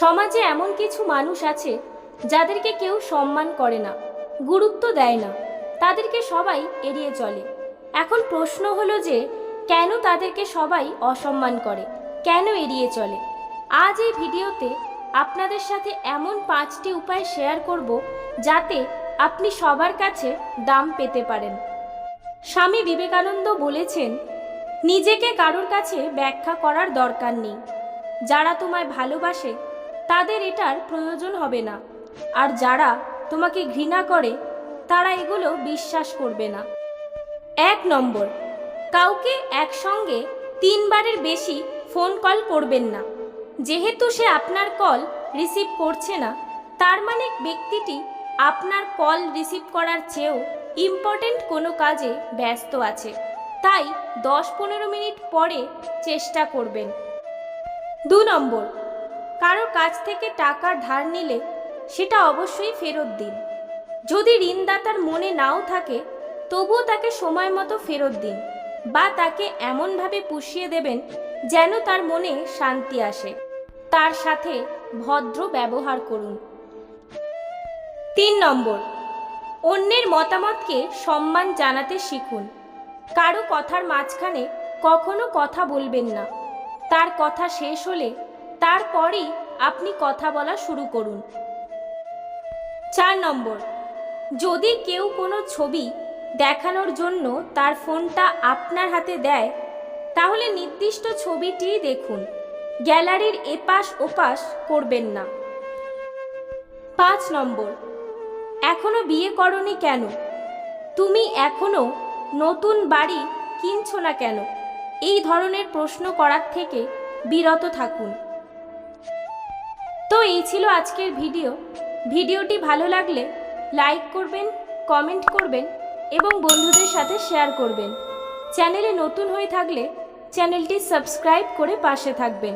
সমাজে এমন কিছু মানুষ আছে যাদেরকে কেউ সম্মান করে না, গুরুত্ব দেয় না, তাদেরকে সবাই এড়িয়ে চলে। এখন প্রশ্ন হলো যে, কেন তাদেরকে সবাই অসম্মান করে? কেন এড়িয়ে চলে? আজ এই ভিডিওতে আপনাদের সাথে এমন পাঁচটি উপায় শেয়ার করব যাতে আপনি সবার কাছে দাম পেতে পারেন। স্বামী বিবেকানন্দ বলেছেন, নিজেকে কারোর কাছে ব্যাখ্যা করার দরকার নেই। যারা তোমায় ভালোবাসে তাদের এটার প্রয়োজন হবে না। আর যারা তোমাকে ঘৃণা করে, তারা এগুলো বিশ্বাস করবে না। এক নম্বর, কাউকে একসঙ্গে তিনবারের বেশি ফোন কল করবেন না। যেহেতু সে আপনার কল রিসিভ করছে না, তার মানে ব্যক্তিটি আপনার কল রিসিভ করার চেয়েও ইম্পর্টেন্ট কোনো কাজে ব্যস্ত আছে। তাই দশ পনেরো মিনিট পরে চেষ্টা করবেন। দু নম্বর কারোর কাছ থেকে টাকা ধার নিলে সেটা অবশ্যই ফেরত দিন। যদি ঋণদাতার মনে নাও থাকে, তবুও তাকে সময় মতো ফেরত দিন বা তাকে এমনভাবে পুষিয়ে দেবেন যেন তার মনে শান্তি আসে। তার সাথে ভদ্র ব্যবহার করুন। তিন নম্বর, অন্যের মতামতকে সম্মান জানাতে শিখুন। কারও কথার মাঝখানে কখনো কথা বলবেন না। তার কথা শেষ হলে তারপরেই আপনি কথা বলা শুরু করুন। চার নম্বর, যদি কেউ কোনো ছবি দেখানোর জন্য তার ফোনটা আপনার হাতে দেয়, তাহলে নির্দিষ্ট ছবিটিই দেখুন। গ্যালারির এপাশ ওপাশ করবেন না। পাঁচ নম্বর, এখনও বিয়ে করনি কেন? তুমি এখনও নতুন বাড়ি কিনছো না কেন? এই ধরনের প্রশ্ন করার থেকে বিরত থাকুন। তো এই ছিল আজকের ভিডিও। ভিডিওটি ভালো লাগলে লাইক করবেন, কমেন্ট করবেন এবং বন্ধুদের সাথে শেয়ার করবেন। চ্যানেলে নতুন হয়ে থাকলে চ্যানেলটি সাবস্ক্রাইব করে পাশে থাকবেন।